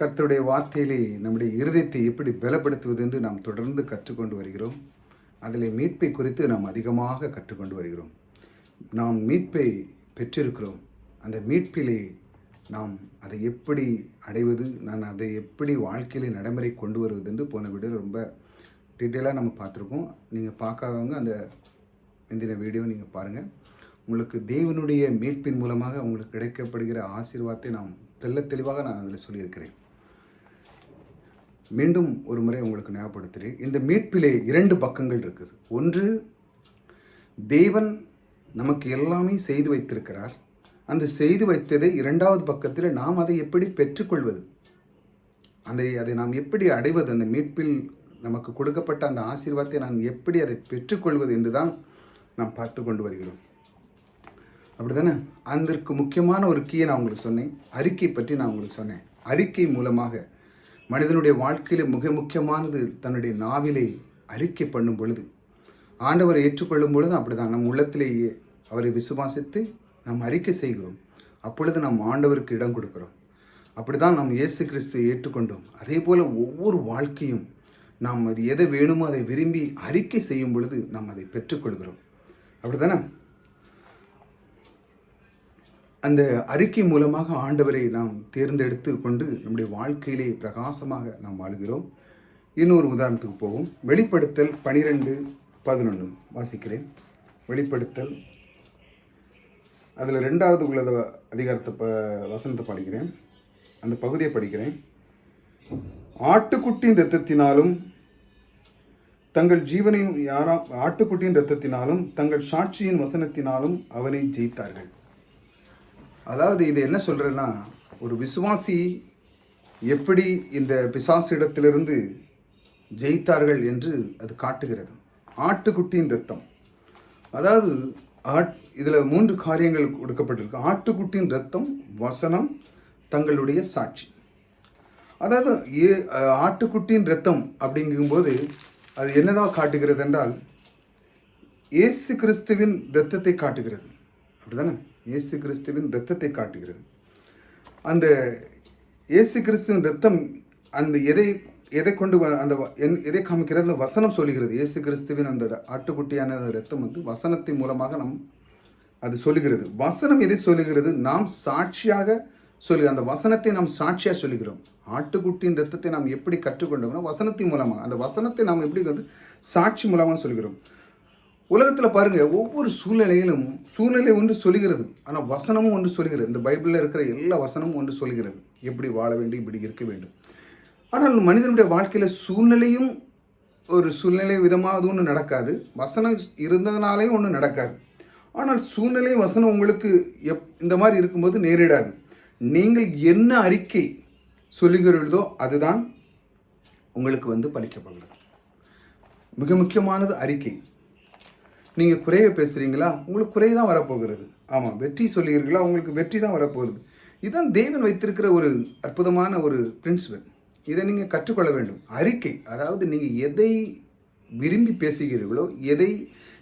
கர்த்தருடைய வார்த்தையிலே நம்முடைய இருதயத்தை எப்படி பலப்படுத்துவது என்று நாம் தொடர்ந்து கற்றுக்கொண்டு வருகிறோம். அதில் மீட்பை குறித்து நாம் அதிகமாக கற்றுக்கொண்டு வருகிறோம். நாம் மீட்பை பெற்றிருக்கிறோம். அந்த மீட்பிலே நாம் அதை எப்படி அடைவது நான் அதை எப்படி வாழ்க்கையிலே நடைமுறை கொண்டு வருவது என்று போன வீடியோ ரொம்ப டீட்டெயிலாக நம்ம பார்த்துருக்கோம். நீங்கள் பார்க்காதவங்க அந்த முந்தின வீடியோ நீங்கள் பாருங்கள் உங்களுக்கு தேவனுடைய மீட்பின் மூலமாக உங்களுக்கு கிடைக்கப்படுகிற ஆசீர்வாதத்தை நாம் தெல்ல தெளிவாக நான் அதில் சொல்லியிருக்கிறேன். மீண்டும் ஒரு முறை உங்களுக்கு ஞாபகப்படுத்துகிறேன் இந்த மீட்பிலே இரண்டு பக்கங்கள் இருக்குது. ஒன்று தேவன் நமக்கு எல்லாமே செய்து வைத்திருக்கிறார். அந்த செய்து வைத்ததை இரண்டாவது பக்கத்தில் நாம் அதை எப்படி பெற்றுக்கொள்வது? அதை அதை நாம் எப்படி அடைவது? அந்த மீட்பில் நமக்கு கொடுக்கப்பட்ட அந்த ஆசீர்வாதத்தை நான் எப்படி அதை பெற்றுக்கொள்வது என்று தான் நாம் பார்த்து கொண்டு வருகிறோம். அப்படிதானே அதற்கு முக்கியமான ஒரு கீயை நான் உங்களுக்கு சொன்னேன். அறிக்கை பற்றி நான் உங்களுக்கு சொன்னேன். அறிக்கை மூலமாக மனிதனுடைய வாழ்க்கையில் மிக முக்கியமானது தன்னுடைய நாவிலே அறிக்கை பண்ணும் பொழுது. ஆண்டவரை ஏற்றுக்கொள்ளும் பொழுது அப்படிதான் நம் உள்ளத்திலேயே அவரை விசுவாசித்து நாம் அறிக்கை செய்கிறோம். அப்பொழுது நாம் ஆண்டவருக்கு இடம் கொடுக்கிறோம். அப்படிதான் நாம் இயேசு கிறிஸ்துவை ஏற்றுக்கொண்டோம். அதே போல் ஒவ்வொரு வாழ்க்கையும் நாம் அது எதை வேணுமோ அதை விரும்பி அறிக்கை செய்யும் பொழுது நாம் அதை பெற்றுக்கொள்கிறோம். அப்படிதானே அந்த அறிக்கை மூலமாக ஆண்டவரை நாம் தேர்ந்தெடுத்து கொண்டு நம்முடைய வாழ்க்கையிலே பிரகாசமாக நாம் வாழ்கிறோம். இன்னொரு உதாரணத்துக்கு போவோம். வெளிப்படுத்தல் பனிரெண்டு பதினொன்று வாசிக்கிறேன். வெளிப்படுத்தல். அதில் ரெண்டாவது உள்ளத அதிகாரத்தை ப வசனத்தை படிக்கிறேன். அந்த பகுதியை படிக்கிறேன். ஆட்டுக்குட்டியின் ரத்தத்தினாலும் தங்கள் ஜீவனையும் யாரா ஆட்டுக்குட்டியின் ரத்தத்தினாலும் தங்கள் சாட்சியின் வசனத்தினாலும் அவனை ஜெயித்தார்கள். அதாவது இது என்ன சொல்கிறேன்னா ஒரு விசுவாசி எப்படி இந்த பிசாசு இடத்திலிருந்து ஜெயித்தார்கள் என்று அது காட்டுகிறது. ஆட்டுக்குட்டியின் ரத்தம் அதாவது ஆட் இதில் மூன்று காரியங்கள் கொடுக்கப்பட்டிருக்கு. ஆட்டுக்குட்டியின் ரத்தம் வசனம் தங்களுடைய சாட்சி. அதாவது ஏ ஆட்டுக்குட்டியின் ரத்தம் அப்படிங்கும்போது அது என்னதான் காட்டுகிறது என்றால் இயேசு கிறிஸ்துவின் இரத்தத்தை காட்டுகிறது. அப்படிதானே இயேசு கிறிஸ்துவின் இரத்தத்தை காட்டுகிறது. அந்த இயேசு கிறிஸ்துவின் இரத்தம் அந்த எதை எதை கொண்டு வ- அந்த வ- என்- எதை காமிக்கிறது? அந்த வசனம் சொல்லுகிறது. இயேசு கிறிஸ்துவின் அந்த ஆட்டுக்குட்டியான ரத்தம் வந்து வசனத்தின் மூலமாக நம் அது சொல்லுகிறது. வசனம் எதை சொல்லுகிறது? நாம் சாட்சியாக சொல்லு அந்த வசனத்தை நாம் சாட்சியாக சொல்லுகிறோம். ஆட்டுக்குட்டியின் ரத்தத்தை நாம் எப்படி கற்றுக்கொண்டோம்னா வசனத்தின் மூலமாக. அந்த வசனத்தை நாம் எப்படி வந்து சாட்சி மூலமாக சொல்கிறோம் உலகத்தில் பாருங்கள் ஒவ்வொரு சூழ்நிலையிலும் சூழ்நிலை ஒன்று சொல்லுகிறது ஆனால் வசனமும் ஒன்று சொல்லுகிறது இந்த பைபிளில் இருக்கிற எல்லா வசனமும் ஒன்று சொல்லுகிறது எப்படி வாழ வேண்டும் இப்படி இருக்க வேண்டும். ஆனால் மனிதனுடைய வாழ்க்கையில் சூழ்நிலையும் ஒரு சூழ்நிலை விதமாக ஒன்று நடக்காது. வசனம் இருந்ததுனாலேயும் ஒன்றும் நடக்காது. ஆனால் சூழ்நிலை வசனம் உங்களுக்கு எப் இந்த மாதிரி இருக்கும்போது நேரிடாது. நீங்கள் என்ன அறிக்கை சொல்லுகிறீர்களோ அதுதான் உங்களுக்கு வந்து பலிக்கப்படுகிறது. மிக முக்கியமானது அறிக்கை. நீங்கள் குறைய பேசுகிறீங்களா உங்களுக்கு குறை தான் வரப்போகிறது. ஆமாம் வெற்றி சொல்லுகிறீர்களா? உங்களுக்கு வெற்றி தான் வரப்போகிறது இதுதான் தேவன் வைத்திருக்கிற ஒரு அற்புதமான ஒரு பிரின்சிபல் இதை நீங்கள் கற்றுக்கொள்ள வேண்டும். அறிக்கை அதாவது நீங்கள் எதை விரும்பி பேசுகிறீர்களோ எதை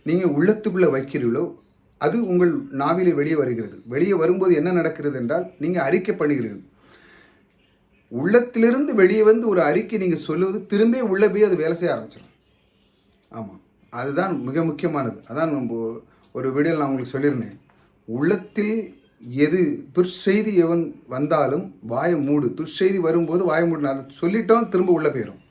நீங்கள் உள்ளத்துக்குள்ளே வைக்கிறீர்களோ அது உங்கள் நாவிலே வெளியே வருகிறது. வெளியே வரும்போது என்ன நடக்கிறது என்றால் நீங்கள் அறிக்கை பண்ணுகிறீர்கள். உள்ளத்திலிருந்து வெளியே வந்து ஒரு அறிக்கை நீங்கள் சொல்லுவது திரும்ப உள்ளே போய் அது வேலை செய்ய ஆரம்பிச்சிடும் ஆமாம் அதுதான் மிக முக்கியமானது. அதான் நம்ம ஒரு வீடியோவில் நான் உங்களுக்கு சொல்லியிருந்தேன். உள்ளத்தில் எது துர்செய்தி எவன் வந்தாலும் வாய மூடு. துர்செய்தி வரும்போது வாய மூடு அதை சொல்லிட்டோம் திரும்ப உள்ளே போயிடும்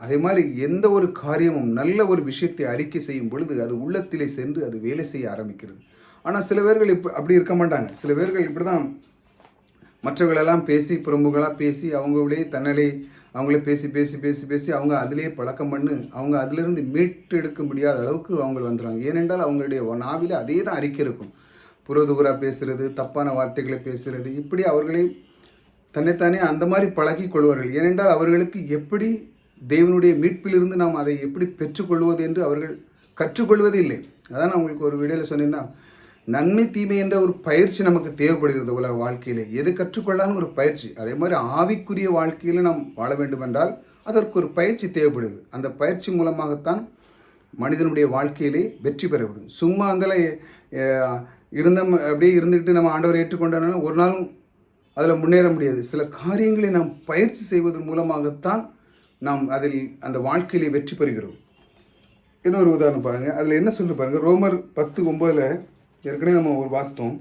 அதே மாதிரி எந்த ஒரு காரியமும் நல்ல ஒரு விஷயத்தை அறிக்கை செய்யும் பொழுது அது உள்ளத்திலே சென்று அது வேலை செய்ய ஆரம்பிக்கிறது. ஆனால் சில பேர்கள் இப்போ அப்படி இருக்க மாட்டாங்க. சில பேர்கள் இப்படி தான் மற்றவர்களெல்லாம் பேசி பிரமுகளாக பேசி அவங்களே தன்னலே அவங்களே பேசி பேசி பேசி பேசி அவங்க அதிலே பழக்கம் பண்ணு அவங்க அதிலிருந்து மீட்டு எடுக்க முடியாத அளவுக்கு அவங்க வந்துடுவாங்க. ஏனென்றால் அவங்களுடைய நாவிலே அதே தான் அறிக்கை இருக்கும். புறதுகுறா பேசுகிறது தப்பான வார்த்தைகளை பேசுகிறது இப்படி அவர்களே தன்னைத்தானே அந்த மாதிரி பழகி கொள்வார்கள். ஏனென்றால் அவர்களுக்கு எப்படி தேவனுடைய மீட்பிலிருந்து நாம் அதை எப்படி பெற்றுக்கொள்வது என்று அவர்கள் கற்றுக்கொள்வதே இல்லை அதான் அவங்களுக்கு ஒரு வீடியோவில் சொன்னிருந்தேன் நன்மை தீமை என்ற ஒரு பயிற்சி நமக்கு தேவைப்படுகிறது உலக வாழ்க்கையிலே. எது கற்றுக்கொள்ளாலும் ஒரு பயிற்சி? அதே மாதிரி ஆவிக்குரிய வாழ்க்கையில் நாம் வாழ வேண்டுமென்றால் அதற்கு ஒரு பயிற்சி தேவைப்படுது. அந்த பயிற்சி மூலமாகத்தான் மனிதனுடைய வாழ்க்கையிலே வெற்றி பெற முடியும். சும்மா அந்தல இருந்த அப்படியே இருந்துக்கிட்டு நம்ம ஆண்டவரை ஏற்றுக்கொண்டனால ஒரு நாளும் அதில் முன்னேற முடியாது. சில காரியங்களை நாம் பயிற்சி செய்வதன் மூலமாகத்தான் நாம் அதில் அந்த வாழ்க்கையிலே வெற்றி பெறுகிறோம். இன்னொரு உதாரணம் பாருங்கள் அதில் என்ன சொல்லு பாருங்கள் ரோமர் பத்து ஒம்பதில் ஏற்கனவே நம்ம ஒரு வாஸ்தவம்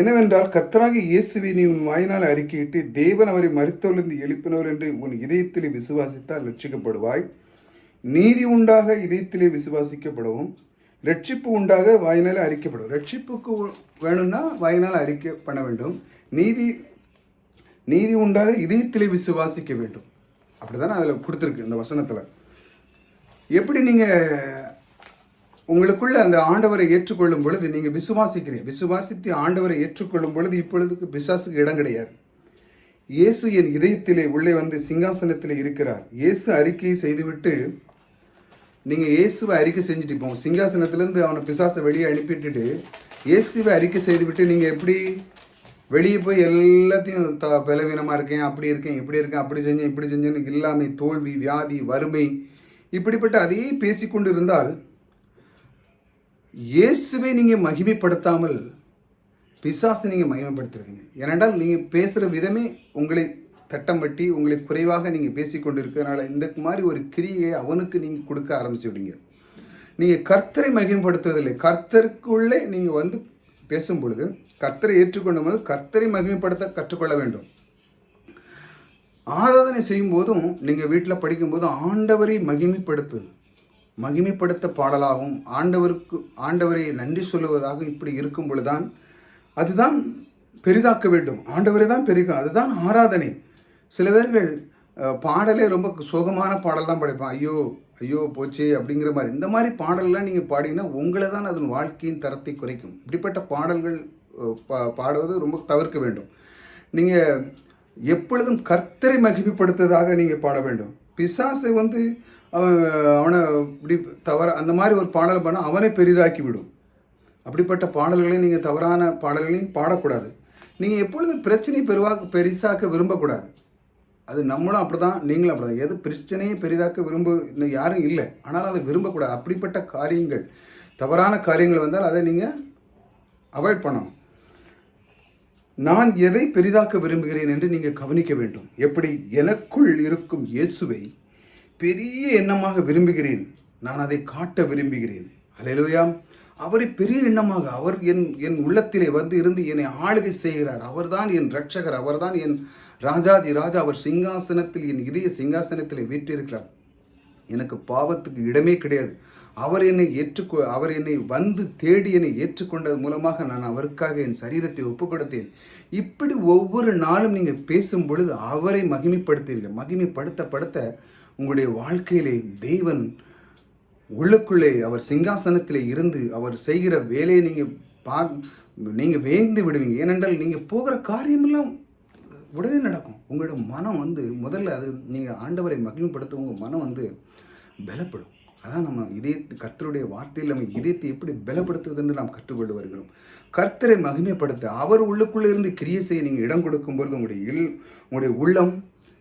என்னவென்றால் கர்த்தராகி இயேசுவை நீ உன் வாயினால் அறிக்கையிட்டு தேவன் அவரை மறித்தோலிருந்து எழுப்பினவர் என்று உன் இதயத்திலே விசுவாசித்தால் ரட்சிக்கப்படுவாய் நீதி உண்டாக இதயத்திலே விசுவாசிக்கப்படவும் ரட்சிப்பு உண்டாக வாயினால் அறிக்கப்படும் ரட்சிப்புக்கு வேணும்னா வாயினால் அறிக்கை பண்ண வேண்டும். நீதி நீதி உண்டாக இதயத்திலே விசுவாசிக்க வேண்டும். அப்படிதான் அதில் கொடுத்துருக்கு இந்த வசனத்தில். எப்படி நீங்கள் உங்களுக்குள்ள அந்த ஆண்டவரை ஏற்றுக்கொள்ளும் பொழுது நீங்கள் விசுவாசிக்கிறீங்க. விசுவாசித்து ஆண்டவரை ஏற்றுக்கொள்ளும் பொழுது இப்பொழுதுக்கு பிசாசுக்கு இடம் கிடையாது. இயேசு என் இதயத்திலே உள்ளே வந்து சிங்காசனத்தில் இருக்கிறார். இயேசு அறிக்கையை செய்துவிட்டு நீங்கள் இயேசுவை அறிக்கை செஞ்சுட்டு இப்போ சிங்காசனத்துலேருந்து அவனை பிசாசை வெளியே அனுப்பிட்டுட்டு இயேசுவை அறிக்கை செய்துவிட்டு நீங்கள் எப்படி வெளியே போய் எல்லாத்தையும் த பலவீனமாக இருக்கேன் அப்படி இருக்கேன் இப்படி இருக்கேன் அப்படி செஞ்சேன் இப்படி செஞ்சேன்னு இல்லாமை தோல்வி வியாதி வறுமை இப்படிப்பட்ட அதையே பேசிக்கொண்டு இருந்தால் இயேசுவை நீங்கள் மகிமைப்படுத்தாமல் பிசாசை நீங்கள் மகிமைப்படுத்துறீங்க ஏனென்றால் நீங்கள் பேசுகிற விதமே உங்களை தட்டம் வட்டி உங்களை குறைவாக நீங்கள் பேசிக்கொண்டு இருக்கிறனால இந்த மாதிரி ஒரு கிரியை அவனுக்கு நீங்கள் கொடுக்க ஆரம்பிச்சு விடுங்க நீங்கள் கர்த்தரை மகிமைப்படுத்துவதில்லை. கர்த்தருக்குள்ளே நீங்கள் வந்து பேசும் பொழுது கர்த்தரை ஏற்றுக்கொள்ளும் பொழுது கர்த்தரை மகிமைப்படுத்த கற்றுக்கொள்ள வேண்டும். ஆராதனை செய்யும் போதும் நீங்கள் வீட்டில் படிக்கும்போதும் ஆண்டவரை மகிமைப்படுத்துது மகிமைப்படுத்த பாடலாகவும் ஆண்டவருக்கு ஆண்டவரை நன்றி சொல்லுவதாகவும் இப்படி இருக்கும் பொழுதுதான் அதுதான் பெரிதாக்க வேண்டும். ஆண்டவரை தான் பெரிதா அதுதான் ஆராதனை. சில பேர்கள் பாடலே ரொம்ப சோகமான பாடல் தான் படைப்பான். ஐயோ ஐயோ போச்சே அப்படிங்கிற மாதிரி. இந்த மாதிரி பாடல்லாம் நீங்கள் பாடிங்கன்னா உங்களை தான் அதன் வாழ்க்கையின் தரத்தை குறைக்கும். இப்படிப்பட்ட பாடல்கள் பா பாடுவது ரொம்ப தவிர்க்க வேண்டும். நீங்கள் எப்பொழுதும் கர்த்தரை மகிமைப்படுத்துவதாக நீங்கள் பாட வேண்டும். பிசாசை வந்து அவன் அவனை இப்படி தவற அந்த மாதிரி ஒரு பாடல் பண்ணால் அவனை பெரிதாக்கி விடும் அப்படிப்பட்ட பாடல்களையும் நீங்கள் தவறான பாடல்களையும் பாடக்கூடாது. நீங்கள் எப்பொழுதும் பிரச்சனையை பெருவாக்க பெரிசாக்க விரும்பக்கூடாது. அது நம்மளும் அப்படி தான் நீங்களும் அப்படி தான் எது பிரச்சனையை பெரிதாக்க விரும்ப இன்னும் யாரும் இல்லை. ஆனால் அதை விரும்பக்கூடாது. அப்படிப்பட்ட காரியங்கள் தவறான காரியங்கள் வந்தால் அதை நீங்கள் அவாய்ட் பண்ணணும். நான் எதை பெரிதாக்க விரும்புகிறேன் என்று நீங்கள் கவனிக்க வேண்டும். எப்படி? எனக்குள் இருக்கும் இயேசுவை பெரிய எண்ணமாக விரும்புகிறேன். நான் அதை காட்ட விரும்புகிறேன். அலையிலோயாம் அவரை பெரிய எண்ணமாக அவர் என் என் உள்ளத்திலே வந்து இருந்து என்னை ஆளுகை செய்கிறார். அவர்தான் என் ரட்சகர் அவர்தான் என் ராஜாதி ராஜா. அவர் சிங்காசனத்தில் என் இதய சிங்காசனத்தில் வீற்றிருக்கிறார். எனக்கு பாவத்துக்கு இடமே கிடையாது. அவர் என்னை ஏற்றுக்கொ அவர் என்னை வந்து தேடி என்னை ஏற்றுக்கொண்டது மூலமாக நான் அவருக்காக என் சரீரத்தை ஒப்பு கொடுத்தேன் இப்படி ஒவ்வொரு நாளும் நீங்கள் பேசும் பொழுது அவரை மகிமைப்படுத்தீர்கள். மகிமைப்படுத்த படுத்த உங்களுடைய வாழ்க்கையிலே தெய்வன் உள்ளுக்குள்ளே அவர் சிங்காசனத்தில் இருந்து அவர் செய்கிற வேலையை நீங்கள் பா நீங்கள் வேந்து விடுவீங்க. ஏனென்றால் நீங்கள் போகிற காரியமெல்லாம் உடனே நடக்கும். உங்களோட மனம் வந்து முதல்ல அது நீங்கள் ஆண்டவரை மகிமைப்படுத்த உங்கள் மனம் வந்து பலப்படும். அதான் நம்ம இதய கர்த்தருடைய வார்த்தையில் நம்ம இதயத்தை எப்படி பலப்படுத்துவதுன்னு நாம் கற்றுக்கொண்டு வருகிறோம். கர்த்தரை மகிமைப்படுத்த அவர் உள்ளுக்குள்ளே இருந்து கிரியை செய்ய நீங்கள் இடம் கொடுக்கும்போது உங்களுடைய இல் உங்களுடைய உள்ளம்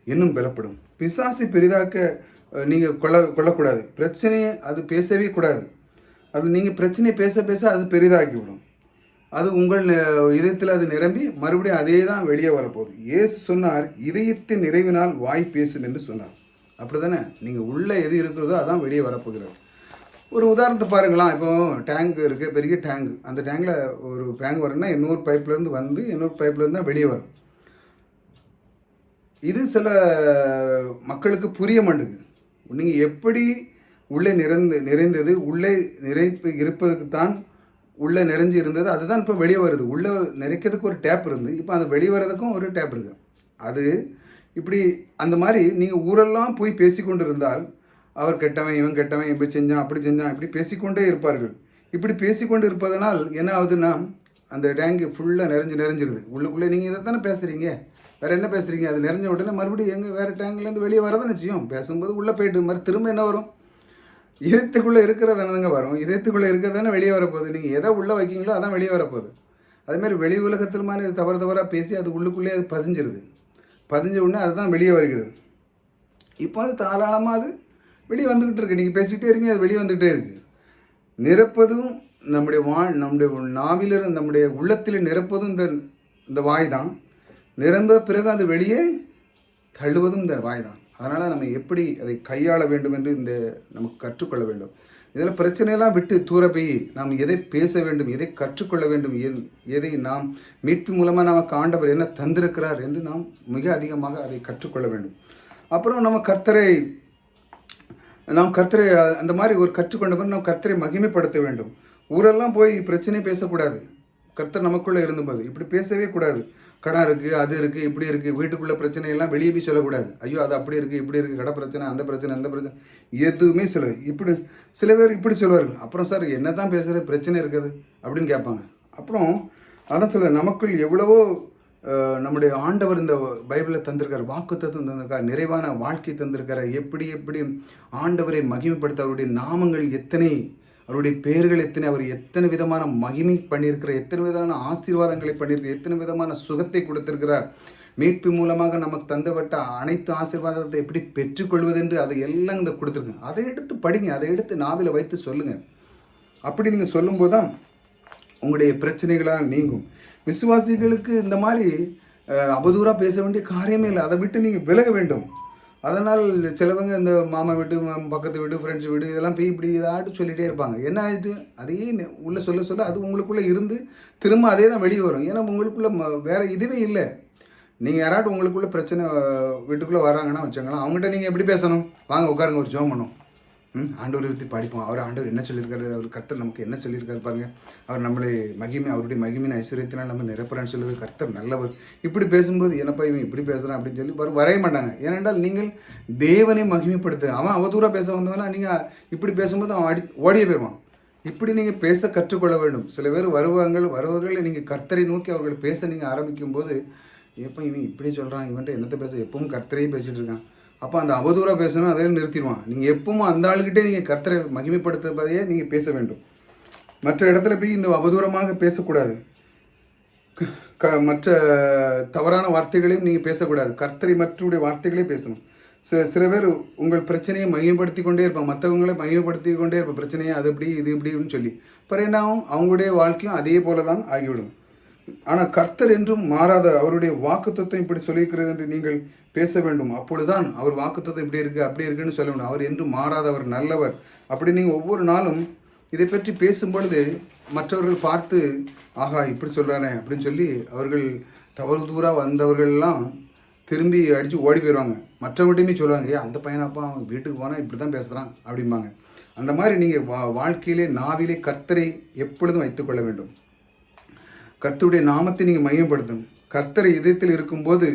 இன்னும் பலப்படும். பிசாசை பெரிதாக்க நீங்கள் கொள்ள கொள்ளக்கூடாது. பிரச்சனையை அது பேசவே கூடாது. அது நீங்கள் பிரச்சனையை பேச பேச அது பெரிதாக்கி விடும் அது உங்கள் இதயத்தில் அது நிரம்பி மறுபடியும் அதே தான் வெளியே வரப்போகுது. இயேசு சொன்னார் இதயத்தின் நிறைவினால் வாய் பேசும் என்று சொன்னார். அப்படி தானே நீங்கள் உள்ளே எது இருக்கிறதோ அதான் வெளியே வரப்போகிறது. ஒரு உதாரணத்தை பாருங்களேன். இப்போ டேங்க் இருக்குது பெரிய டேங்க் அந்த டேங்கில் ஒரு டேங்க் வரும்னா இன்னொரு பைப்லேருந்து வந்து இன்னொரு பைப்லேருந்து தான் வெளியே வரும். இது சில மக்களுக்கு புரிய மாட்டேங்குது நீங்கள் எப்படி உள்ளே நிறைந்து நிறைந்தது உள்ளே நிறைப்பு இருப்பதுக்கு தான் உள்ளே நிறைஞ்சு இருந்தது அதுதான் இப்போ வெளியே வருது. உள்ளே நிறைக்கிறதுக்கு ஒரு டேப் இருந்து இப்போ அந்த வெளியே வர்றதுக்கும் ஒரு டேப் இருக்குது அது இப்படி அந்த மாதிரி நீங்கள் ஊரெல்லாம் போய் பேசிக்கொண்டு இருந்தால் அவர் கெட்டவன் இவன் கெட்டவன் இப்படி செஞ்சான் அப்படி செஞ்சான் இப்படி பேசிக்கொண்டே இருப்பார்கள். இப்படி பேசிக்கொண்டு இருப்பதனால் என்ன ஆகுதுன்னா அந்த டேங்கு ஃபுல்லாக நிறைஞ்சு நிறைஞ்சிருது. உள்ளுக்குள்ளே நீங்கள் இதை தானே பேசுகிறீங்க வேறு என்ன பேசுகிறீங்க அது நிறைஞ்ச உடனே மறுபடியும் எங்கே வேறு டேங்க்லேருந்து வெளியே வரதான் நிச்சயம் பேசும்போது உள்ளே போயிட்டு மாதிரி திரும்ப என்ன வரும்? இதயத்துக்குள்ளே இருக்கிறதானங்க வரும். இதயத்துக்குள்ளே இருக்கிறதானே வெளியே வரப்போகுது. நீங்கள் எதை உள்ளே வைக்கீங்களோ அதான் வெளியே வரப்போகுது. அதேமாதிரி வெளி உலகத்தில் மாதிரி இது தவறு தவறாக பேசி அது உள்ளுக்குள்ளே அது பதிஞ்சிருது. பதிஞ்ச உடனே அதுதான் வெளியே வருகிறது. இப்போ அது தாராளமாக அது வெளியே வந்துக்கிட்டு இருக்கு. நீங்கள் பேசிக்கிட்டே இருக்கீங்க அது வெளியே வந்துக்கிட்டே இருக்குது நிரப்பதும் நம்முடைய வா நம்முடைய நாவிலிருந்து நம்முடைய உள்ளத்தில் நிரப்பதும் இந்த இந்த வாய் தான். நிரம்ப பிறகு அது வெளியே தள்ளுவதும் இந்த வாய் தான் அதனால் நம்ம எப்படி அதை கையாள வேண்டும் என்று இந்த நமக்கு கற்றுக்கொள்ள வேண்டும். இதில் பிரச்சனையெல்லாம் விட்டு தூர போய் நாம் எதை பேச வேண்டும் எதை கற்றுக்கொள்ள வேண்டும் எது- எதை நாம் மீட்பு மூலமாக நமக்கு ஆண்டவர் என்ன தந்திருக்கிறார் என்று நாம் மிக அதிகமாக அதை கற்றுக்கொள்ள வேண்டும். அப்புறம் நம்ம கர்த்தரை நாம் கர்த்தரை அந்த மாதிரி ஒரு கற்றுக்கொண்ட பிறகு நாம் கர்த்தரை மகிமைப்படுத்த வேண்டும். ஊரெல்லாம் போய் பிரச்சனை பேசக்கூடாது. கர்த்தர் நமக்குள்ளே இருந்தபோது இப்படி பேசவே கூடாது. கடன் இருக்குது அது இருக்குது இப்படி இருக்குது வீட்டுக்குள்ளே பிரச்சனை எல்லாம் வெளியே போய் சொல்லக்கூடாது. ஐயோ அது அப்படி இருக்குது இப்படி இருக்குது கடை பிரச்சனை அந்த பிரச்சனை அந்த பிரச்சனை. எதுவுமே சில இப்படி சில பேர் இப்படி சொல்லுவார்கள் அப்புறம் சார் என்ன தான் பேசுகிற பிரச்சனை இருக்குது அப்படின்னு கேட்பாங்க. அப்புறம் அதான் சொல்ல நமக்குள் எவ்வளவோ நம்முடைய ஆண்டவர் இந்த பைபிளை தந்திருக்கார் வாக்கு தந்திருக்கார் நிறைவான வாழ்க்கை தந்திருக்கார். எப்படி எப்படி ஆண்டவரை மகிமைப்படுத்த அவருடைய நாமங்கள் எத்தனை அவருடைய பெயர்கள் எத்தனை அவர் எத்தனை விதமான மகிமை பண்ணியிருக்கிறார் எத்தனை விதமான ஆசீர்வாதங்களை பண்ணியிருக்கிறார் எத்தனை விதமான சுகத்தை கொடுத்திருக்கிறார். மீட்பு மூலமாக நமக்கு தந்தப்பட்ட அனைத்து ஆசீர்வாதத்தை எப்படி பெற்றுக்கொள்வதென்று அதை எல்லாம் இந்த கொடுத்துருங்க அதை எடுத்து படிங்க அதை எடுத்து நாவில் வைத்து சொல்லுங்கள் அப்படி நீங்கள் சொல்லும்போது தான் உங்களுடைய பிரச்சனைகளாக நீங்கும். விசுவாசிகளுக்கு இந்த மாதிரி அவதூறாக பேச வேண்டிய காரியமே இல்லை. அதை விட்டு நீங்கள் விலக வேண்டும். அதனால் சிலவங்க இந்த மாமா வீட்டு பக்கத்து வீடு ஃப்ரெண்ட்ஸ் வீடு இதெல்லாம் போய் இப்படி இதாட்டு சொல்லிகிட்டே இருப்பாங்க. என்ன ஆகிட்டு அதையே உள்ளே சொல்ல சொல்ல அது உங்களுக்குள்ளே இருந்து திரும்ப அதே தான் வெளியே வரும். ஏன்னா உங்களுக்குள்ளே வேறு இதுவே இல்லை. நீங்கள் யாராட்டும் உங்களுக்குள்ளே பிரச்சனை வீட்டுக்குள்ளே வராங்கன்னா வச்சுக்கலாம் அவங்ககிட்ட நீங்கள் எப்படி பேசணும்? வாங்க உட்காருங்க ஒரு ஜோம் பண்ணும் ஆண்டவரை பற்றி படிப்போம். அவர் ஆண்டவர் என்ன சொல்லியிருக்காரு? அவர் கர்த்தர் நமக்கு என்ன சொல்லியிருக்காரு பாருங்க. அவர் நம்மளை மகிமை அவருடைய மகிமின் ஐஸ்வர்யத்தினால் நம்ம நிரப்புறான்னு சொல்லுவது கர்த்தர் நல்லவர். இப்படி பேசும்போது என்னப்பா இவன் இப்படி பேசுகிறான் அப்படின்னு சொல்லி வர வரைய மாட்டாங்க. ஏனென்றால் நீங்கள் தேவனை மகிமைப்படுத்து. அவன் அவதூறாக பேச வந்தவனா நீங்கள் இப்படி பேசும்போது அவன் அடி ஓடிய போயிடுவான் இப்படி நீங்கள் பேச கற்றுக்கொள்ள வேண்டும். சில பேர் வருவாங்கள் வருவர்களை நீங்கள் கர்த்தரை நோக்கி அவர்கள் பேச நீங்கள் ஆரம்பிக்கும் போது எப்போ இவன் இப்படி சொல்கிறான் இவன்ட்டு என்னத்தை பேச? எப்பவும் கர்த்தரையே பேசிகிட்டு இருக்கான். அப்போ அந்த அவதூறாக பேசணும் அதையும் நிறுத்திடுவான். நீங்கள் எப்பவும் அந்த ஆளுக்கிட்டே நீங்கள் கர்த்தரை மகிமைப்படுத்துவதையே நீங்கள் பேச வேண்டும். மற்ற இடத்துல போய் இந்த அவதூறமாக பேசக்கூடாது. க- மற்ற தவறான வார்த்தைகளையும் நீங்கள் பேசக்கூடாது. கர்த்தரை மற்றவுடைய வார்த்தைகளே பேசணும். சில சில பேர் உங்கள் பிரச்சனையை மையப்படுத்தி கொண்டே இருப்பான் மற்றவங்களை மையப்படுத்தி கொண்டே இருப்பான் பிரச்சனையை அது இப்படி இது இப்படின்னு சொல்லி. அப்புறம் என்ன ஆகும்? அவங்களுடைய வாழ்க்கையும் அதே போல தான் ஆகிவிடும். ஆனால் கர்த்தர் என்றும் மாறாத அவருடைய வாக்குத்தத்தம் இப்படி சொல்லியிருக்கிறது என்று நீங்கள் பேச வேண்டும். அப்பொழுதுதான் அவர் வாக்குத்தத்தம் இப்படி இருக்குது அப்படி இருக்குன்னு சொல்ல வேண்டும். அவர் என்றும் மாறாதவர் நல்லவர். அப்படி நீங்கள் ஒவ்வொரு நாளும் இதை பற்றி பேசும்பொழுது மற்றவர்கள் பார்த்து ஆகா இப்படி சொல்கிறானே அப்படின்னு சொல்லி அவர்கள் தவறு தூராக வந்தவர்கள்லாம் திரும்பி அடித்து ஓடி போயிடுவாங்க மற்றவர்கிட்டையுமே சொல்லுவாங்க ஏ அந்த பையனாப்பா அவன் வீட்டுக்கு போனால் இப்படி தான் பேசுகிறான் அப்படிம்பாங்க. அந்த மாதிரி நீங்கள் வா வாழ்க்கையிலே நாவிலே கர்த்தரை எப்பொழுதும் வைத்துக்கொள்ள வேண்டும். கர்த்தருடைய நாமத்தை நீங்கள் மையப்படுத்தணும். கர்த்தர் இதயத்தில் இருக்கும்போது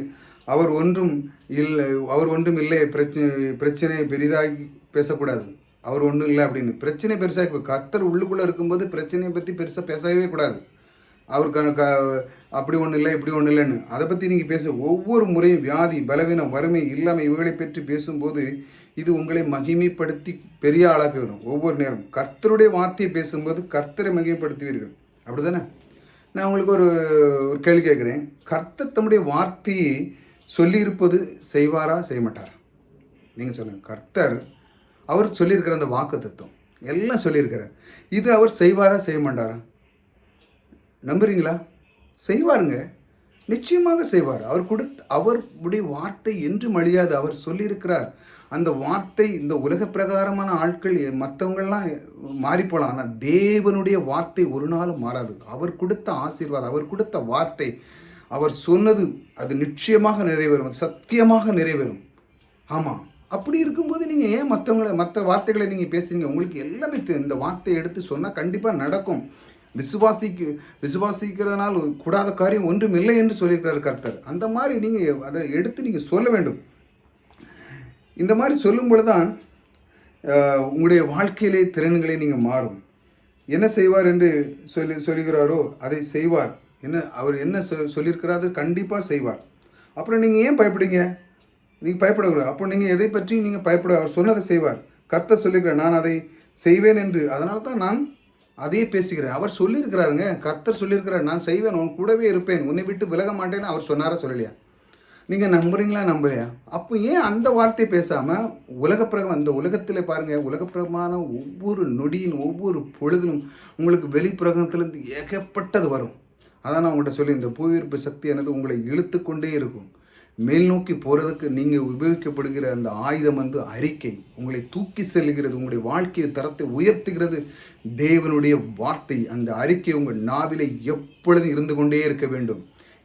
அவர் ஒன்றும் இல்லை அவர் ஒன்றும் இல்லை பிரச்சனை பிரச்சனை பெரிதாகி பேசக்கூடாது. அவர் ஒன்றும் இல்லை அப்படின்னு. பிரச்சனை பெருசாக கர்த்தர் உள்ளுக்குள்ளே இருக்கும்போது பிரச்சனையை பற்றி பெருசாக பேசவே கூடாது. அவர் க அப்படி ஒன்றும் இல்லை இப்படி ஒன்றும் இல்லைன்னு. அதை பற்றி நீங்கள் பேச. ஒவ்வொரு முறையும் வியாதி பலவீனம் வறுமை இல்லாமை இவைகளை பற்றி பேசும்போது இது உங்களை மகிமைப்படுத்தி பெரிய ஆளாக்க விடும். ஒவ்வொரு நேரம் கர்த்தருடைய வார்த்தையை பேசும்போது கர்த்தரை மகிமைப்படுத்துவீர்கள். அப்படிதானே நான் உங்களுக்கு ஒரு ஒரு கேள்வி கேட்குறேன். கர்த்த தம்முடைய வார்த்தையை சொல்லியிருப்பது செய்வாரா செய்ய மாட்டாரா நீங்கள் சொல்லுங்கள் கர்த்தர் அவர் சொல்லியிருக்கிற அந்த வாக்கு தத்துவம் எல்லாம் சொல்லியிருக்கிறார். இது அவர் செய்வாரா செய்ய மாட்டாரா நம்புறீங்களா? செய்வாருங்க. நிச்சயமாக செய்வார். அவர் கொடுத்த அவருடைய வார்த்தை என்றும் அழியாது. அவர் சொல்லியிருக்கிறார். அந்த வார்த்தை இந்த உலக பிரகாரமான ஆட்கள் மற்றவங்கள்லாம் மாறி போகலாம் ஆனால் தேவனுடைய வார்த்தை ஒரு நாளும் மாறாது. அவர் கொடுத்த ஆசீர்வாதம் அவர் கொடுத்த வார்த்தை அவர் சொன்னது அது நிச்சயமாக நிறைவேறும் அது சத்தியமாக நிறைவேறும். ஆமாம் அப்படி இருக்கும்போது நீங்கள் ஏன் மற்றவங்கள மற்ற வார்த்தைகளை நீங்கள் பேசுறீங்க? உங்களுக்கு எல்லாமே இந்த வார்த்தையை எடுத்து சொன்னால் கண்டிப்பாக நடக்கும். விசுவாசிக்கு விசுவாசிக்கிறதுனால் கூடாத காரியம் ஒன்றும் இல்லை என்று சொல்லியிருக்கிறார் கர்த்தர். அந்த மாதிரி நீங்கள் அதை எடுத்து நீங்கள் சொல்ல வேண்டும். இந்த மாதிரி சொல்லும் பொழுது தான் உங்களுடைய வாழ்க்கையிலே திறன்களை நீங்கள் மாறும். என்ன செய்வார் என்று சொல்லி சொல்லுகிறாரோ அதை செய்வார். என்ன அவர் என்ன சொ சொல்லியிருக்கிறாரோ கண்டிப்பாக செய்வார். அப்புறம் நீங்கள் ஏன் பயப்படுங்க நீங்கள் பயப்படக்கூடாது. அப்போ நீங்கள் எதை பற்றி நீங்கள் பயப்பட அவர் சொன்னதை செய்வார். கர்த்தர் சொல்லியிருக்கிறார் நான் அதை செய்வேன் என்று. அதனால தான் நான் அதையே பேசுகிறேன். அவர் சொல்லியிருக்கிறாருங்க. கர்த்தர் சொல்லியிருக்கிறார் நான் செய்வேன் உன் கூடவே இருப்பேன். உன்னை விட்டு விலக மாட்டேன்னு அவர் சொன்னாரா சொல்லலையா? நீங்கள் நம்புறீங்களா நம்பலையா? அப்போ ஏன் அந்த வார்த்தையை பேசாமல் உலகப்பிரகம் அந்த உலகத்தில் பாருங்கள் உலகப்பிரகமான ஒவ்வொரு நொடியின் ஒவ்வொரு பொழுதிலும் உங்களுக்கு வெளிப்பிரகத்திலேருந்து ஏகப்பட்டது வரும். அதான் நான் உங்கள்கிட்ட சொல்லி இந்த புவியீர்ப்பு சக்தி எனது உங்களை இழுத்து கொண்டே இருக்கும். மேல் நோக்கி போகிறதுக்கு நீங்கள் உபயோகிக்கப்படுகிற அந்த ஆயுதம் வந்து அறிக்கை. உங்களை தூக்கி செல்கிறது உங்களுடைய வாழ்க்கையை தரத்தை உயர்த்துகிறது தேவனுடைய வார்த்தை. அந்த அறிக்கை உங்கள் நாவிலே எப்பொழுதும் இருந்து கொண்டே இருக்க வேண்டும்.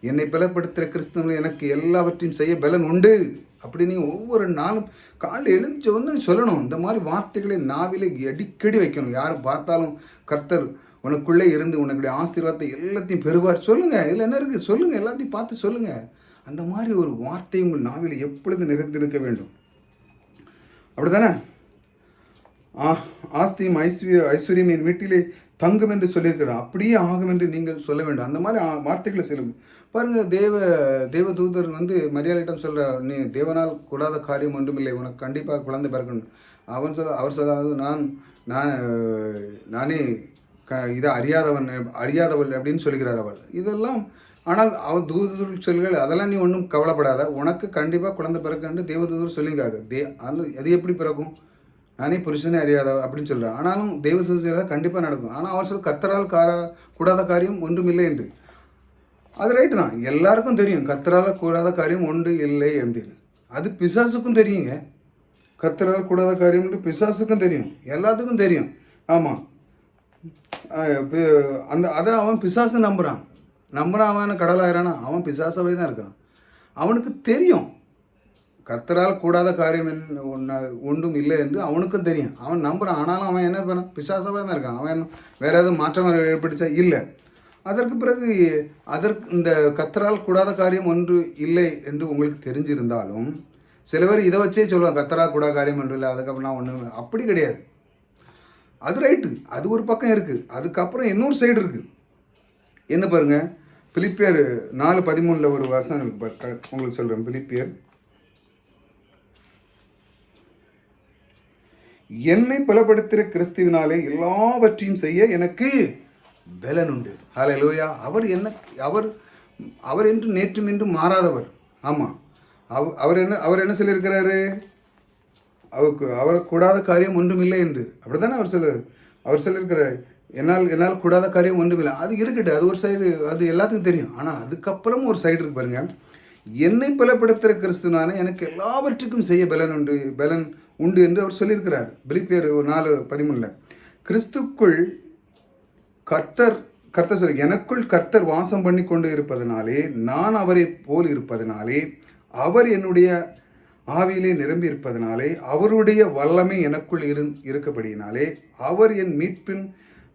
என்னை பலப்படுத்துகிற கிறிஸ்தவங்களை எனக்கு எல்லாவற்றையும் செய்ய பலன் உண்டு. அப்படி நீங்கள் ஒவ்வொரு நாளும் காலையில் எழுந்துச்சு வந்து சொல்லணும். இந்த மாதிரி வார்த்தைகளை நாவிலே அடிக்கடி வைக்கணும். யார் பார்த்தாலும் கர்த்தர் உனக்குள்ளே இருந்து உனக்குடைய ஆசீர்வாதத்தை எல்லாத்தையும் பெறுவார். சொல்லுங்கள் இதில் என்ன இருக்குது சொல்லுங்கள் எல்லாத்தையும் பார்த்து சொல்லுங்கள் அந்த மாதிரி ஒரு வார்த்தை உங்கள் நாவில் எப்பொழுது நிறைந்திருக்க வேண்டும்? அப்படி தானே ஆஸ்தியும் ஐஸ்வர்ய ஐஸ்வர்யம் என் வீட்டிலே தங்கும் என்று சொல்லியிருக்கிறார். அப்படியே ஆகும் என்று நீங்கள் சொல்ல வேண்டும். அந்த மாதிரி வார்த்தைகளை செல்லும் பாருங்கள் தேவ தேவ தூதர் வந்து மரியாதையிடம் சொல்கிறார் நீ தேவனால் கூடாத காரியம் ஒன்றுமில்லை. உனக்கு கண்டிப்பாக குழந்தை பிறக்கணும். அவன் சொல்ல அவர் சொல்லாது நான் நான் நானே க இதை அறியாதவன் அறியாதவள் அப்படின்னு சொல்கிறார் அவள் இதெல்லாம் ஆனால் அவள் தூதர் சொல்கள் அதெல்லாம் நீ ஒன்றும் கவலைப்படாத. உனக்கு கண்டிப்பாக குழந்தை பிறக்கன்னு தேவதூதர் சொல்லிங்காக தே அது அது எப்படி பிறக்கும்? நானே புருஷனே அறியாத அப்படின்னு சொல்கிறேன் ஆனாலும் தெய்வ சுதந்திரம் கண்டிப்பாக நடக்கும். ஆனால் அவர் சொல்ல கத்தரால் கார கூடாத காரியம் ஒன்றும் இல்லை என்று. அது ரைட்டு தான். எல்லாருக்கும் தெரியும். கத்தரால் கூடாத காரியம் ஒன்று இல்லை அப்படின்னு. அது பிசாசுக்கும் தெரியுங்க. கத்தரால் கூடாத காரியம் பிசாசுக்கும் தெரியும். எல்லாத்துக்கும் தெரியும். ஆமாம் அந்த அதை அவன் பிசாசு நம்புகிறான் நம்புகிறான் அவன் கடலாயிரானா? அவன் பிசாசாவே தான் இருக்கான். அவனுக்கு தெரியும். கர்த்தரால் கூடாத காரியம் என்ன ஒன்று ஒன்றும் இல்லை என்று அவனுக்கும் தெரியும். அவன் நம்புறான். ஆனாலும் அவன் என்ன பண்ணான்? பிசாசமாக தான் இருக்கான். அவன் வேற எதுவும் மாற்றம் ஏற்படுத்தா? இல்லை. அதற்கு பிறகு அதற்கு இந்த கத்தரால் கூடாத காரியம் ஒன்று இல்லை என்று உங்களுக்கு தெரிஞ்சிருந்தாலும் சில பேர் இதை வச்சே சொல்லுவாங்க கத்தரால் கூடாத காரியம் ஒன்று இல்லை அதுக்கப்புறம் ஒன்று அப்படி கிடையாது. அது ரைட்டு. அது ஒரு பக்கம் இருக்குது அதுக்கப்புறம் இன்னொரு சைடு இருக்குது என்ன பாருங்கள் பிலிப்பியர் நாலு பதிமூணில் ஒரு வசனம் இருக்கு உங்களுக்கு சொல்கிறேன் பிலிப்பியர் என்னை பலப்படுத்துகிற கிறிஸ்துவினாலே எல்லாவற்றையும் செய்ய எனக்கு பலன் உண்டு. லோயா அவர் என்ன அவர் அவர் என்று நேற்றும் இன்றும் மாறாதவர். ஆமாம் அவ் அவர் என்ன அவர் என்ன சொல்லியிருக்கிறாரு? அவருக்கு அவர் கூடாத காரியம் ஒன்றுமில்லை என்று. அப்படிதானே அவர் சொல்ல அவர் சொல்லியிருக்கிறார். என்னால் என்னால் கூடாத காரியம் ஒன்றுமில்லை. அது இருக்கட்டு அது ஒரு சைடு அது எல்லாத்துக்கும் தெரியும். ஆனால் அதுக்கப்புறம் ஒரு சைடு இருக்கு பாருங்கள் என்னை பலப்படுத்துகிற கிறிஸ்துனான எனக்கு எல்லாவற்றுக்கும் செய்ய பலன் உண்டு. பலன் உண்டு என்று அவர் சொல்லியிருக்கிறார். பிலிப்பியர் ஒரு நாலு பதிமூணில் கிறிஸ்துக்குள் கர்த்தர் கர்த்தர் சொல்லி எனக்குள் கர்த்தர் வாசம் பண்ணி கொண்டு இருப்பதனாலே நான் அவரை போல் இருப்பதனாலே அவர் என்னுடைய ஆவியிலே நிரம்பி இருப்பதனாலே அவருடைய வல்லமை எனக்குள் இரு இருக்கபடியினாலே அவர் என் மீட்பின்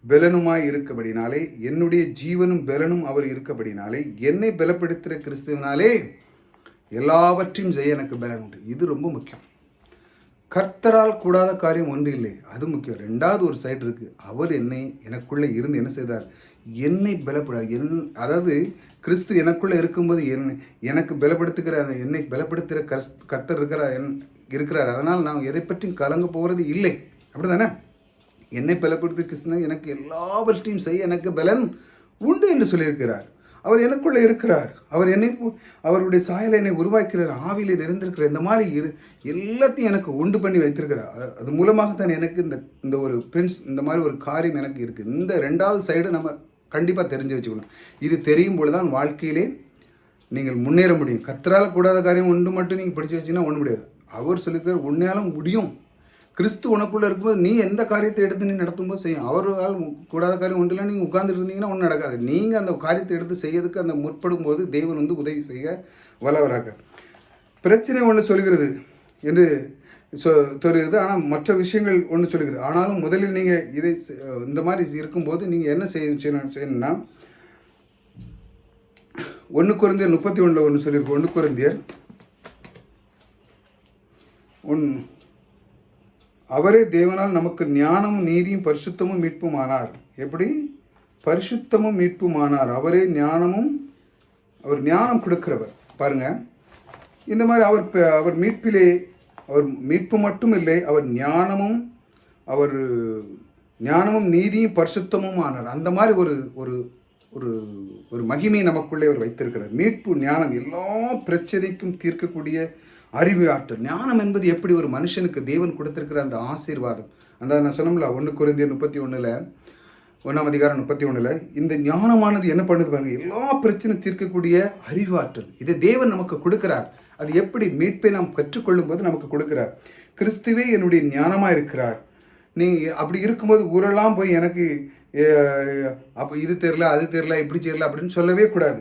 பெலனுமாய் இருக்கபடினாலே என்னுடைய ஜீவனும் பெலனும் அவர் இருக்கபடினாலே என்னை பலப்படுத்துகிற கிறிஸ்துவினாலே எல்லாவற்றையும் செய்ய எனக்கு பலன் உண்டு. இது ரொம்ப முக்கியம். கர்த்தரால் கூடாத காரியம் ஒன்று இல்லை. அது முக்கியம். ரெண்டாவது ஒரு சைடு இருக்குது அவர் என்னை எனக்குள்ளே இருந்து என்ன செய்தார்? என்னை பலப்பட என் அதாவது கிறிஸ்து எனக்குள்ளே இருக்கும்போது என் எனக்கு பலப்படுத்துகிற என்னை பலப்படுத்துகிற கர்ஸ் கர்த்தர் இருக்கிற என் இருக்கிறார். அதனால் நான் எதை பற்றியும் கலங்க போகிறது இல்லை. அப்படி தானே என்னை பலப்படுத்தி கிருஷ்ணன் எனக்கு எல்லாவற்றையும் செய்ய எனக்கு பலன் உண்டு என்று சொல்லியிருக்கிறார். அவர் எனக்குள்ளே இருக்கிறார். அவர் என்னை அவருடைய சாயலை என்னை உருவாக்கிறார் ஆவியிலே நிறைந்திருக்கிறார். இந்த மாதிரி இரு எல்லாத்தையும் எனக்கு உண்டு பண்ணி வைத்திருக்கிறார். அது- மூலமாகத்தான் எனக்கு இந்த இந்த ஒரு பிரின்ஸ் இந்த மாதிரி ஒரு காரியம் எனக்கு இருக்குது இந்த ரெண்டாவது சைடு நம்ம கண்டிப்பாக தெரிஞ்சு வச்சுக்கணும். இது தெரியும் பொழுது தான் வாழ்க்கையிலே நீங்கள் முன்னேற முடியும். கத்தரால் கூடாத காரியம் ஒன்று மட்டும் நீங்கள் படித்து வச்சிங்கன்னா ஒன்றும் முடியாது. அவர் சொல்லியிருக்கிறார் உன்னையாலும் முடியும். கிறிஸ்து உனக்குள்ளே இருக்கும்போது நீ எந்த காரியத்தை எடுத்து நீ நடத்தும்போது செய்யும்? அவரால் கூடாத காரியம் ஒன்றில் நீங்கள் உட்கார்ந்துட்டு இருந்தீங்கன்னா ஒன்றும் நடக்காது. நீங்கள் அந்த காரியத்தை எடுத்து செய்யறதுக்கு அந்த முற்படும் போது தேவன் வந்து உதவி செய்ய வல்லவராக. பிரச்சனை ஒன்று சொல்கிறது என்று சொ தெரியுது ஆனால் மற்ற விஷயங்கள் ஒன்று சொல்லுகிறது ஆனாலும் முதலில் நீங்கள் இதை இந்த மாதிரி இருக்கும்போது நீங்கள் என்ன செய்ய செய்யணும் செய்யணும்னா ஒன்று குறைந்தியர் முப்பத்தி ஒன்றில் ஒன்று சொல்லியிருக்கு. ஒன்று குறைந்தியர் ஒன் அவரே தேவனால் நமக்கு ஞானமும் நீதியும் பரிசுத்தமும் மீட்புமானார். எப்படி? பரிசுத்தமும் மீட்புமானார். அவரே ஞானமும் அவர் ஞானம் கொடுக்கிறவர். பாருங்கள் இந்த மாதிரி அவர் அவர் மீட்பிலே அவர் மீட்பு மட்டும் இல்லை அவர் ஞானமும் அவர் ஞானமும் நீதியும் பரிசுத்தமும் ஆனார் அந்த மாதிரி ஒரு ஒரு ஒரு ஒரு மகிமை நமக்குள்ளே அவர் வைத்திருக்கிறார். மீட்பு ஞானம் எல்லா பிரச்சனைக்கும் தீர்க்கக்கூடிய அறிவு ஆற்றல் ஞானம் என்பது எப்படி ஒரு மனுஷனுக்கு தேவன் கொடுத்திருக்கிற அந்த ஆசீர்வாதம்? அந்த நான் சொன்னோம்ல ஒன்று குறைந்திய முப்பத்தி ஒன்றில் ஒன்றாம் அதிகாரம் முப்பத்தி ஒன்றில் இந்த ஞானமானது என்ன பண்ணுது பாருங்க எல்லா பிரச்சனை தீர்க்கக்கூடிய அறிவாற்றல் இதை தேவன் நமக்கு கொடுக்கிறார். அது எப்படி மீட்பை நாம் கற்றுக்கொள்ளும் போது நமக்கு கொடுக்கிறார். கிறிஸ்துவே என்னுடைய ஞானமாக இருக்கிறார். நீ அப்படி இருக்கும்போது ஊரெல்லாம் போய் எனக்கு அப்போ இது தெரில அது தெரில இப்படி தெரில அப்படின்னு சொல்லவே கூடாது.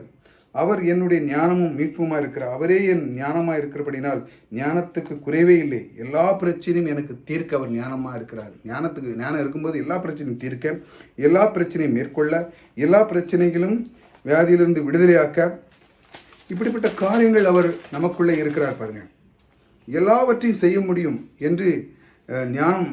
அவர் என்னுடைய ஞானமும் மீட்புமா இருக்கிறார் அவரே என் ஞானமாக இருக்கிறபடினால் ஞானத்துக்கு குறைவே இல்லை. எல்லா பிரச்சனையும் எனக்கு தீர்க்க அவர் ஞானமாக இருக்கிறார். ஞானத்துக்கு ஞானம் இருக்கும்போது எல்லா பிரச்சனையும் தீர்க்க எல்லா பிரச்சனையும் மேற்கொள்ள எல்லா பிரச்சனைகளும் வியாதியிலிருந்து விடுதலையாக்க இப்படிப்பட்ட காரியங்கள் அவர் நமக்குள்ளே இருக்கிறார் பாருங்கள் எல்லாவற்றையும் செய்ய முடியும் என்று ஞானம்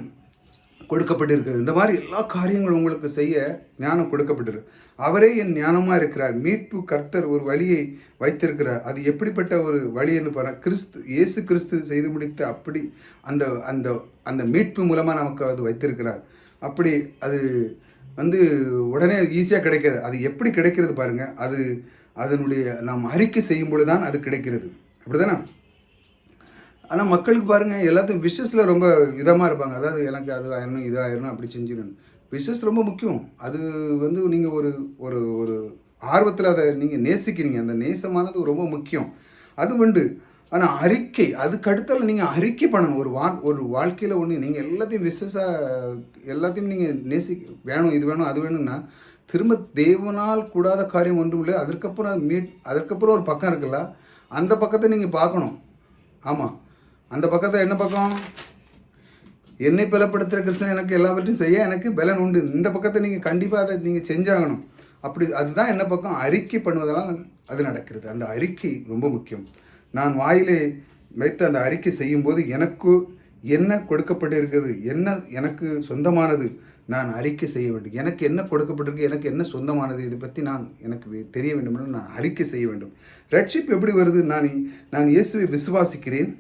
கொடுக்கப்பட்டிருக்கிறது. இந்த மாதிரி எல்லா காரியங்களும் உங்களுக்கு செய்ய ஞானம் கொடுக்கப்பட்டிருக்கு. அவரே என் ஞானமாக இருக்கிறார். மீட்பு கர்த்தர் ஒரு வழியை வைத்திருக்கிறார். அது எப்படிப்பட்ட ஒரு வழின்னு பாரு கிறிஸ்து இயேசு கிறிஸ்து செய்து முடித்த அப்படி அந்த அந்த அந்த மீட்பு மூலமாக நமக்கு அது வைத்திருக்கிறார். அப்படி அது வந்து உடனே ஈஸியாக கிடைக்காது. அது எப்படி கிடைக்கிறது பாருங்கள் அது அதனுடைய நாம் அறிக்கை செய்யும்பொழுது தான் அது கிடைக்கிறது. அப்படிதானே? ஆனால் மக்களுக்கு பாருங்கள் எல்லாத்தையும் விஷஸில் ரொம்ப இதமாக இருப்பாங்க. அதாவது எனக்கு அது ஆயிரணும் இது ஆயிரணும் அப்படி செஞ்சிடணும் விஷஸ் ரொம்ப முக்கியம். அது வந்து நீங்கள் ஒரு ஒரு ஒரு ஆர்வத்தில் அதை நீங்கள் நேசிக்கிறீங்க. அந்த நேசமானது ரொம்ப முக்கியம். அது உண்டு. ஆனால் அறிக்கை அதுக்கு அடுத்தால் நீங்கள் அறிக்கை பண்ணணும். ஒரு வா ஒரு வாழ்க்கையில் ஒன்று நீங்கள் எல்லாத்தையும் விசேஷாக எல்லாத்தையும் நீங்கள் நேசி வேணும் இது வேணும் அது வேணும்னா திரும்ப தேவனால் கூடாத காரியம் ஒன்றும் இல்லை. அதற்கப்புறம் மீட் அதற்கப்புறம் ஒரு பக்கம் இருக்குல்ல அந்த பக்கத்தை நீங்கள் பார்க்கணும். ஆமாம் அந்த பக்கத்தை என்ன பக்கம்? என்னை பலப்படுத்துகிற கிருஷ்ணன் எனக்கு எல்லாவற்றையும் செய்ய எனக்கு பலன் உண்டு. இந்த பக்கத்தை நீங்கள் கண்டிப்பாக அதை நீங்கள் செஞ்சாகணும். அப்படி அதுதான் என்ன பக்கம்? அறிக்கை பண்ணுவதெல்லாம் அது நடக்கிறது. அந்த அறிக்கை ரொம்ப முக்கியம். நான் வாயிலே வைத்து அந்த அறிக்கை செய்யும்போது எனக்கு என்ன கொடுக்கப்பட்டிருக்கிறது? என்ன எனக்கு சொந்தமானது? நான் அறிக்கை செய்ய வேண்டும். எனக்கு என்ன கொடுக்கப்பட்டிருக்கு? எனக்கு என்ன சொந்தமானது? இதை பற்றி நான் எனக்கு தெரிய வேண்டும் நான் அறிக்கை செய்ய வேண்டும். ரட்சிப்பு எப்படி வருது? நான் நான் இயேசுவை விசுவாசிக்கிறேன்.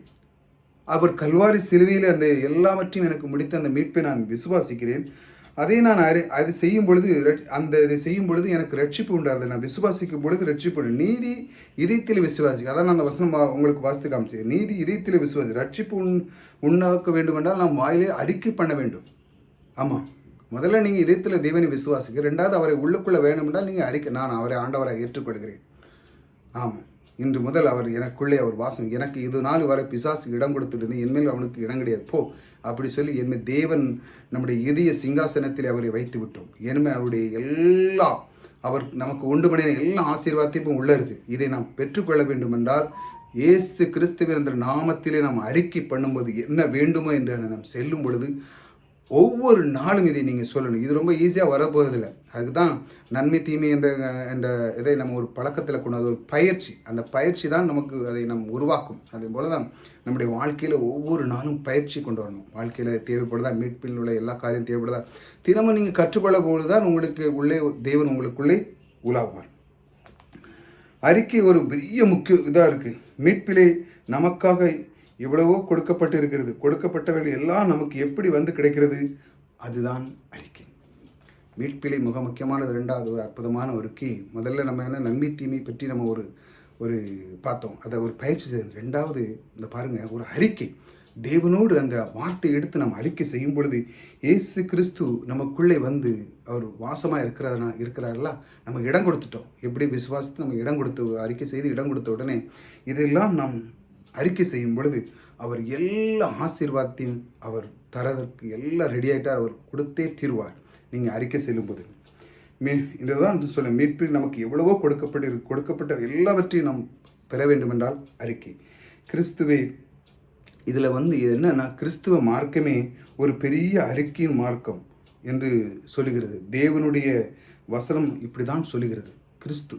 அவர் கல்வாரி சிலுவையில் அந்த எல்லாவற்றையும் எனக்கு முடித்த அந்த மீட்பை நான் விசுவாசிக்கிறேன். அதை நான் அறி அது செய்யும் பொழுது அந்த இதை செய்யும் பொழுது எனக்கு ரட்சிப்பு உண்டாது நான் விசுவாசிக்கும் பொழுது ரட்சிப்பு உண்டு. நீதி இதயத்தில் விசுவாசி அதான் நான் அந்த வசனம் உங்களுக்கு வாசித்து காமிச்சேன். நீதி இதயத்தில் விசுவாசி ரட்சிப்பு உண் உண்டாக்க வேண்டும் என்றால் நாம் வாயிலே அறிக்கை பண்ண வேண்டும். ஆமாம் முதல்ல நீங்கள் இதயத்தில் தேவனை விசுவாசிக்க ரெண்டாவது அவரை உள்ளுக்குள்ளே வேணும் என்றால் நீங்கள் அறிக்கை நான் அவரை ஆண்டவராக ஏற்றுக்கொள்கிறேன். ஆமாம் இன்று முதல் அவர் எனக்குள்ளே அவர் வாசம் எனக்கு இது நாள் வரை பிசாசு இடம் கொடுத்துட்டு என்மேல் அவனுக்கு இடம் கிடையாது போ அப்படி சொல்லி என்மேல் தேவன் நம்முடைய இதய சிங்காசனத்தில் அவரை வைத்து விட்டோம். என்மேல் அவருடைய எல்லாம் அவர் நமக்கு உண்டு பண்ணின எல்லா ஆசீர்வாதத்தையும் உள்ளே இருக்குது. இதை நாம் பெற்றுக்கொள்ள வேண்டும் என்றால் இயேசு கிறிஸ்துவின் என்ற நாமத்திலே நாம் அறிக்கை பண்ணும்போது என்ன வேண்டுமோ என்று நாம் செல்லும் பொழுது ஒவ்வொரு நாளும் இதை நீங்கள் சொல்லணும். இது ரொம்ப ஈஸியாக வரப்போவதில்லை அதுக்கு தான் நன்மை தீமை என்ற என்ற இதை நம்ம ஒரு பழக்கத்தில் கொண்டு அது ஒரு பயிற்சி. அந்த பயிற்சி தான் நமக்கு அதை நம் உருவாக்கும். அதே போல் தான் நம்முடைய வாழ்க்கையில் ஒவ்வொரு நாளும் பயிற்சி கொண்டு வரணும். வாழ்க்கையில் தேவைப்படுதா? மீட்பில் உள்ள எல்லா காரியம் தேவைப்படுதா? தினமும் நீங்கள் கற்றுக்கொள்ள போது தான் உங்களுக்கு உள்ளே தேவன் உங்களுக்குள்ளே உலாவார் அறிக்கை ஒரு பெரிய முக்கிய இதாக இருக்குது மீட்பிலே நமக்காக எவ்வளவோ கொடுக்கப்பட்டு இருக்கிறது கொடுக்கப்பட்டவைகள் எல்லாம் நமக்கு எப்படி வந்து கிடைக்கிறது? அதுதான் அறிக்கை. மீட்பிலை மிக முக்கியமானது ரெண்டாவது ஒரு அற்புதமான ஒரு கீ முதல்ல நம்ம என்ன நன்மை தீமை பற்றி நம்ம ஒரு ஒரு பார்த்தோம். அதை ஒரு பயிற்சி செய்யணும் ரெண்டாவது இந்த பாருங்கள் ஒரு அறிக்கை. தேவனோடு அந்த வார்த்தையை எடுத்து நம்ம அறிக்கை செய்யும் பொழுது இயேசு கிறிஸ்து நமக்குள்ளே வந்து அவர் வாசமாக இருக்கிறதுனா இருக்கிறார்களா நம்ம இடம் கொடுத்துட்டோம். எப்படி விசுவாசத்து நம்ம இடம் கொடுத்து அறிக்கை செய்து இடம் கொடுத்த உடனே இதெல்லாம் நாம் அறிக்கை செய்யும் பொழுது அவர் எல்லா ஆசீர்வாதத்தையும் அவர் தரதற்கு எல்லாம் ரெடி ஆகிட்டார் அவர் கொடுத்தே தீர்வார். நீங்கள் அறிக்கை செல்லும்போது. மீ இதுதான் சொல்ல மீட்பில் நமக்கு எவ்வளவோ கொடுக்கப்பட்டு கொடுக்கப்பட்ட எல்லாவற்றையும் நாம் பெற வேண்டுமென்றால் அறிக்கை. கிறிஸ்துவே இதில் வந்து என்னன்னா கிறிஸ்துவ மார்க்கமே ஒரு பெரிய அறிக்கையின் மார்க்கம் என்று சொல்லுகிறது. தேவனுடைய வசனம் இப்படி தான் சொல்லுகிறது. கிறிஸ்து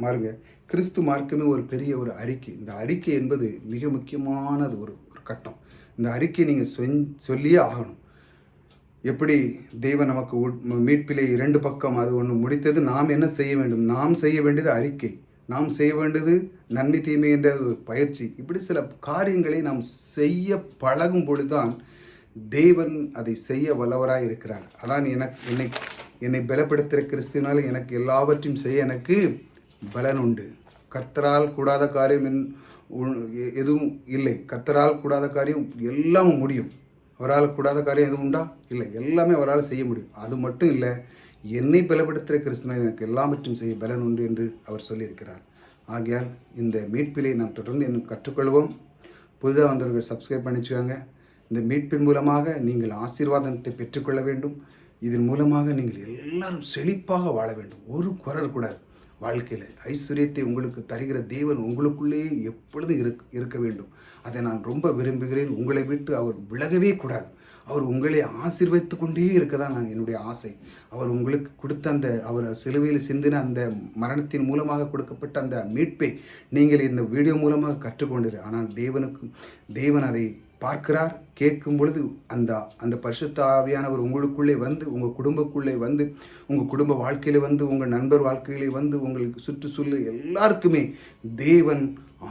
மாறுங்க. கிறிஸ்து மார்க்கமே ஒரு பெரிய ஒரு அறிக்கை. இந்த அறிக்கை என்பது மிக முக்கியமானது ஒரு ஒரு கட்டம். இந்த அறிக்கை நீங்கள் சொன் சொல்லியே ஆகணும். எப்படி தெய்வம் நமக்கு மீட்பிலே இரண்டு பக்கம் அது ஒன்று முடித்தது நாம் என்ன செய்ய வேண்டும்? நாம் செய்ய வேண்டியது அறிக்கை. நாம் செய்ய வேண்டியது நன்மை தீமை என்ற ஒரு பயிற்சி. இப்படி சில காரியங்களை நாம் செய்ய பழகும் பொழுதுதான் தேவன் அதை செய்ய வல்லவராக இருக்கிறார். அதான் எனக்கு என்னை என்னை பலப்படுத்துகிற கிறிஸ்துவினால் எனக்கு எல்லாவற்றையும் செய்ய எனக்கு பலன் உண்டு. கர்த்தரால் கூடாத காரியம் என் உ- எ- எதுவும் இல்லை. கர்த்தரால் கூடாத காரியம் எல்லாமும் முடியும். அவரால் கூடாத காரியம் எதுவும் உண்டா? இல்லை. எல்லாமே அவரால் செய்ய முடியும். அது மட்டும் இல்லை என்னை பலப்படுத்துகிற கிறிஸ்தனை எனக்கு எல்லாவற்றும் செய்ய பலன் உண்டு என்று அவர் சொல்லியிருக்கிறார். ஆகையால் இந்த மீட்பிலை நாம் தொடர்ந்து இன்னும் கற்றுக்கொள்வோம். புதிதாக வந்தவர்கள் சப்ஸ்கிரைப் பண்ணிச்சுக்காங்க. இந்த மீட்பின் மூலமாக நீங்கள் ஆசீர்வாதத்தை பெற்றுக்கொள்ள வேண்டும். இதன் மூலமாக நீங்கள் எல்லாரும் செழிப்பாக வாழ வேண்டும். ஒரு குரல் கூடாது வாழ்க்கையில் ஐஸ்வர்யத்தை உங்களுக்கு தருகிற தேவன் உங்களுக்குள்ளேயே எப்பொழுதும் இருக் இருக்க வேண்டும்? அதை நான் ரொம்ப விரும்புகிறேன். உங்களை விட்டு அவர் விலகவே கூடாது. அவர் உங்களை ஆசீர்வதித்து கொண்டே இருக்க தான் நான் என்னுடைய ஆசை. அவர் உங்களுக்கு கொடுத்த அந்த அவர் சிலுவையில் சிந்தின அந்த மரணத்தின் மூலமாக கொடுக்கப்பட்ட அந்த மீட்பை நீங்கள் இந்த வீடியோ மூலமாக கற்றுக்கொண்டீர்கள் ஆனால் தேவனுக்கு தேவன் அதை பார்க்கிறார் கேட்கும் பொழுது அந்த அந்த பரிசுத்த ஆவியானவர் உங்களுக்குள்ளே வந்து உங்கள் குடும்பக்குள்ளே வந்து உங்கள் குடும்ப வாழ்க்கையில் வந்து உங்கள் நண்பர் வாழ்க்கையிலே வந்து உங்களுக்கு சுற்றுச்சூழல் எல்லாருக்குமே தேவன்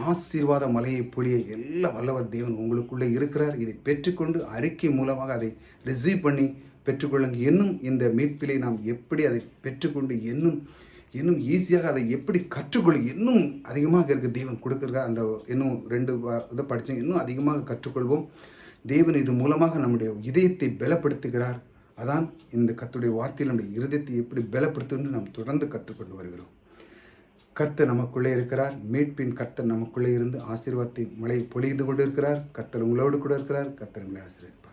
ஆசீர்வாத மலையை பொழிய எல்லா வல்லவர் தேவன் உங்களுக்குள்ளே இருக்கிறார். இதை பெற்றுக்கொண்டு அறிக்கை மூலமாக அதை ரிசீவ் பண்ணி பெற்றுக்கொள்ளுங்க இன்னும் இந்த மீட்பிலை நாம் எப்படி அதை பெற்றுக்கொண்டு இன்னும் இன்னும் ஈஸியாக அதை எப்படி கற்றுக்கொள்ள இன்னும் அதிகமாக இருக்க தெய்வம் கொடுக்குறார் அந்த இன்னும் ரெண்டு இதை படித்தோம் இன்னும் அதிகமாக கற்றுக்கொள்வோம். தேவன் இது மூலமாக நம்முடைய இதயத்தை பலப்படுத்துகிறார். அதான் இந்த கத்துடைய வார்த்தையில் நம்முடைய இருதயத்தை எப்படி பலப்படுத்துன்னு நாம் தொடர்ந்து கற்றுக்கொண்டு வருகிறோம். கர்த்தர் நமக்குள்ளே இருக்கிறார். மீட்பின் கர்த்தர் நமக்குள்ளே இருந்து ஆசீர்வாதத்தை மழை பொழிந்து கொண்டு இருக்கிறார் கர்த்தர் உங்களோடு கூட இருக்கிறார். கர்த்தர் உங்களை ஆசீர்வதிப்பார்